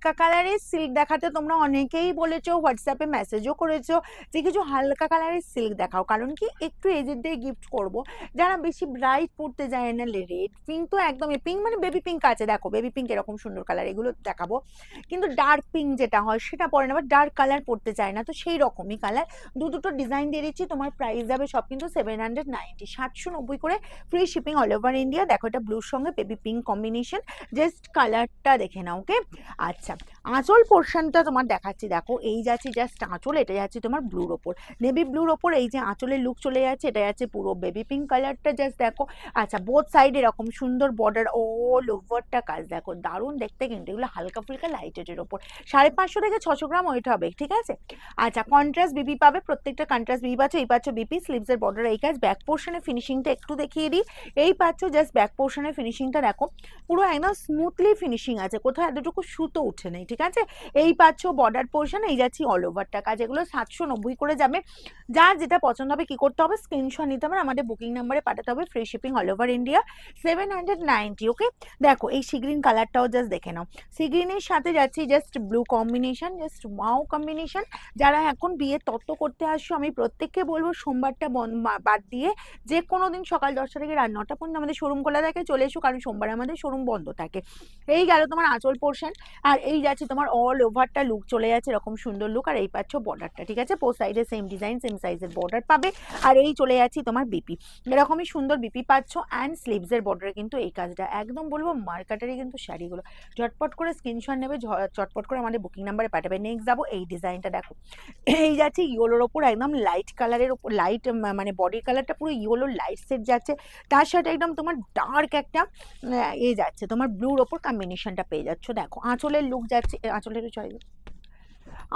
হালকা কালারের সিল্ক দেখাতে তোমরা অনেকেই বলেছ হোয়াটসঅ্যাপে মেসেজও করেছ যে কিছু হালকা কালারের সিল্ক দেখাও, কারণ কি? একটু এজেন্টদের গিফট করব। যারা বেশি ব্রাইট পড়তে যায় না রেড পিঙ্ক তো একদমই পিঙ্ক মানে বেবি পিঙ্ক আছে, দেখো বেবি পিঙ্ক এরকম সুন্দর কালার এগুলো দেখাবো। কিন্তু ডার্ক পিঙ্ক যেটা হয়, সেটা পরে না বা ডার্ক কালার পড়তে চায় না, তো সেই রকমই কালার দু দুটো ডিজাইন দিয়ে দিচ্ছি, তোমার প্রাইস যাবে সব কিন্তু সেভেন হান্ড্রেড নাইনটি সাতশো নব্বই করে free shipping all over India দেখো এটা ব্লুর সঙ্গে বেবি পিঙ্ক কম্বিনেশন জাস্ট কালারটা দেখে নাও ওকে আচ্ছা дивіться, আঁচল পোর্শনটা তোমার দেখাচ্ছি। দেখো, এই যাচ্ছে জাস্ট আঁচল, এটা যাচ্ছে তোমার ব্লুর ওপর। নেভি ব্লুর ওপর এই যে আঁচলের লুক চলে যাচ্ছে, এটা যাচ্ছে পুরো বেবি পিঙ্ক কালারটা জাস্ট দেখো। আচ্ছা বোথ সাইড এরকম সুন্দর বর্ডার ও লোভারটা কাজ। দেখো, দারুণ দেখতে কিন্তু, এগুলো হালকা ফুলকা লাইট ওপর। সাড়ে পাঁচশো থেকে ছশো গ্রাম ওয়েট হবে, ঠিক আছে? আচ্ছা কন্ট্রাস্ট বিবি পাবে, প্রত্যেকটা কন্ট্রাস্ট বিবি পাচ্ছ, এই পাচ্ছ বিপি স্লিভসের বর্ডার এই কাজ। ব্যাক পোর্শনের ফিনিশিংটা একটু দেখিয়ে দিই। এই পাচ্ছ জাস্ট ব্যাক পোর্শনের ফিনিশিংটা দেখো, পুরো একদম স্মুথলি ফিনিশিং আছে, কোথাও এতটুকু সুতো উঠে নেই। ঠিক আছে? এই পাচ্ছ বর্ডার পোর্শন এই যাচ্ছি অল ওভারটা কাজ এগুলো সাতশো নব্বই করে যাবে। যার যেটা পছন্দ হবে কি করতে হবে? স্ক্রিনশট নিতে হবে। আমাদের বুকিং নাম্বারে পাঠাতে হবে free shipping all over India seven hundred ninety okay দেখো, এই সিগ্রিন কালারটাও জাস্ট দেখে নাও। সিগ্রিনের সাথে যাচ্ছি just blue combination just mauve combination যারা এখন বিয়ে তত্ত্ব করতে আসছো, আমি প্রত্যেককে বলব সোমবারটা বাদ দিয়ে যে কোনো দিন সকাল দশটা থেকে রাত নটা পর্যন্ত আমাদের শোরুম খোলা থাকে। চলে এসো, কারণ সোমবার আমাদের শোরুম বন্ধ থাকে। এই গেল তোমার আঁচল পোর্শন আর এই যাচ্ছে তোমার অল ওভারটা লুক চলে যাচ্ছে, এরকম সুন্দর লুক আর এই পাচ্ছ বর্ডারটা ঠিক আছে? পোস্ট সাইডে সেম ডিজাইন সেম সাইজের বর্ডার পাবে। আর এই চলে যাচ্ছি তোমার বিপি এরকমই সুন্দর বিপি পাচ্ছ অ্যান্ড স্লিভসের বর্ডারে কিন্তু এই কাজটা, একদম বলব মার্কেটারি কিন্তু শাড়িগুলো। ঝটপট করে স্ক্রিনশট নেবে চটপট করে আমাদের বুকিং নাম্বারে পাঠাবে। নেক্সট যাব, এই ডিজাইনটা দেখো। এই যাচ্ছে ইয়েলোর ওপর, একদম লাইট কালারের ওপর লাইট মানে বডি কালারটা পুরো ইয়েলো লাইট সেট যাচ্ছে। তার সাথে একদম তোমার ডার্ক একটা এ যাচ্ছে, তোমার ব্লুর ওপর কম্বিনেশনটা পেয়ে যাচ্ছ। দেখো, আঁচলের লুক যাচ্ছে আঁচলের চয়েস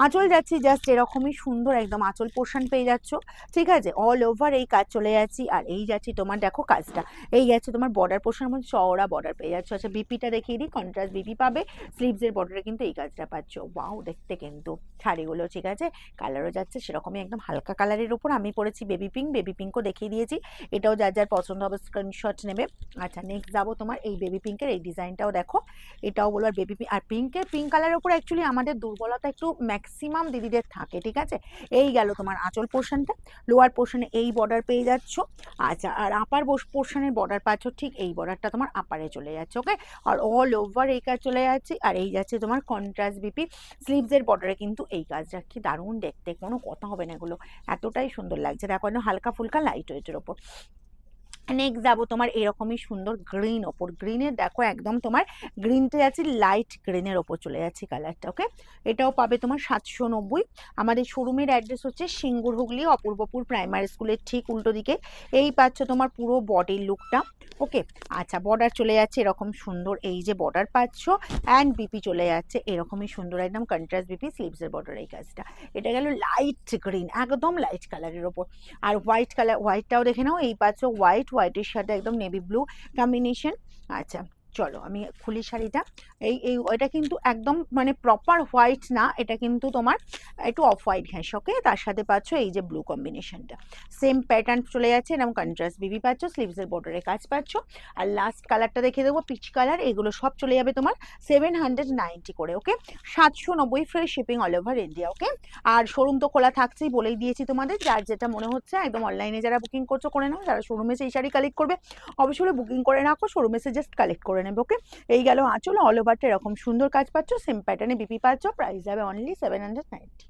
আঁচল যাচ্ছি জাস্ট এরকমই সুন্দর একদম আঁচল পোর্শন পেয়ে যাচ্ছ। ঠিক আছে? অল ওভার এই কাজ চলে যাচ্ছি, আর এই যাচ্ছি তোমার, দেখো কাজটা। এই যাচ্ছে তোমার বর্ডার পোর্শনের মধ্যে চওড়া বর্ডার পেয়ে যাচ্ছ। আচ্ছা বিপিটা দেখিয়ে দিই কন্ট্রাস্ট বিপি পাবে স্লিভসের বর্ডারে কিন্তু এই কাজটা পাচ্ছ। ওয়াও দেখতে কিন্তু। শাড়িগুলো, ঠিক আছে? কালারও যাচ্ছে সেরকমই একদম হালকা কালারের উপর। আমি পরেছি বেবি পিঙ্ক বেবি পিঙ্কও দেখিয়ে দিয়েছি। এটাও যার যার পছন্দ হবে স্ক্রিনশট নেবে। আচ্ছা নেক্সট যাব তোমার এই বেবি পিঙ্কের এই ডিজাইনটাও দেখো। এটাও বলো, আর বেবি পিঙ্ক আর পিঙ্কের পিঙ্ক কালারের উপর অ্যাকচুয়ালি আমাদের দুর্বলতা একটু ম্যাক্সিমাম দিদিদের থাকে, ঠিক আছে? এই গেল তোমার আঁচল পোর্শনটা লোয়ার পোর্শনে এই বর্ডার পেয়ে যাচ্ছ। আচ্ছা আর আপার পোর্শনের বর্ডার পাচ্ছ, ঠিক এই বর্ডারটা তোমার আপারে চলে যাচ্ছে ওকে আর অল ওভার এই কাজ চলে যাচ্ছে, আর এই যাচ্ছে তোমার কন্ট্রাস্ট বিপি স্লিভসের বর্ডারে কিন্তু এই কাজটা। কি দারুণ দেখতে, কোনো কথা হবে না এগুলো। এতটাই সুন্দর লাগছে। দেখো হালকা ফুলকা লাইট ওয়েটের ওপর। নেক্সট যাব, তোমার এরকমই সুন্দর গ্রিন ওপর। গ্রিনের দেখো একদম তোমার গ্রিনটা যাচ্ছে লাইট গ্রিনের ওপর চলে যাচ্ছে কালারটা ওকে এটাও পাবে তোমার সাতশো নব্বই। আমাদের শোরুমের অ্যাড্রেস হচ্ছে সিঙ্গুর হুগলি, অপূর্বপুর প্রাইমারি স্কুলের ঠিক উল্টো দিকে। এই পাচ্ছ তোমার পুরো বডির লুকটা ওকে আচ্ছা বর্ডার চলে যাচ্ছে এরকম সুন্দর, এই যে বর্ডার পাচ্ছ। অ্যান্ড বিপি চলে যাচ্ছে এরকমই সুন্দর একদম কন্ট্রাস্ট বিপি স্লিভসের বর্ডার এই কাজটা। এটা গেল লাইট গ্রিন একদম লাইট কালারের ওপর। আর হোয়াইট কালার হোয়াইটটাও দেখে নাও, এই পাচ্ছ হোয়াইট হোয়াইটের সাথে একদম নেভি ব্লু কম্বিনেশন। আচ্ছা চলো আমি খুলি শাড়িটা। এই এই এটা কিন্তু একদম মানে প্রপার হোয়াইট না, এটা কিন্তু তোমার একটু অফ হোয়াইট ঘ্যাস ওকে তার সাথে পাচ্ছ এই যে ব্লু কম্বিনেশনটা সেম প্যাটার্ন চলে যাচ্ছে, এরকম কন্ট্রাস্ট বিবি পাচ্ছ স্লিভসের বর্ডারে কাজ পাচ্ছ। আর লাস্ট কালারটা দেখে দেবো পিচ কালার এগুলো সব চলে যাবে তোমার সেভেন হান্ড্রেড নাইনটি করে ওকে সাতশো নব্বই free shipping all over India okay আর শোরুম তো খোলা থাকছেই, বলেই দিয়েছি তোমাদের, যার যেটা মনে হচ্ছে, একদম অনলাইনে যারা বুকিং করছ করে নাও, যারা শোরুমে সেই শাড়ি কালেক্ট করবে, অবশ্যই বুকিং করে রাখো শোরুমে এসে জাস্ট কালেক্ট করে নেবে ওকে এই গেল আঁচল অল ওভারটা এরকম সুন্দর কাজ পাচ্ছ সেম প্যাটার্নে বিপি পাচ্ছ প্রাইস যাবে অনলি সেভেন হান্ড্রেড নাইনটি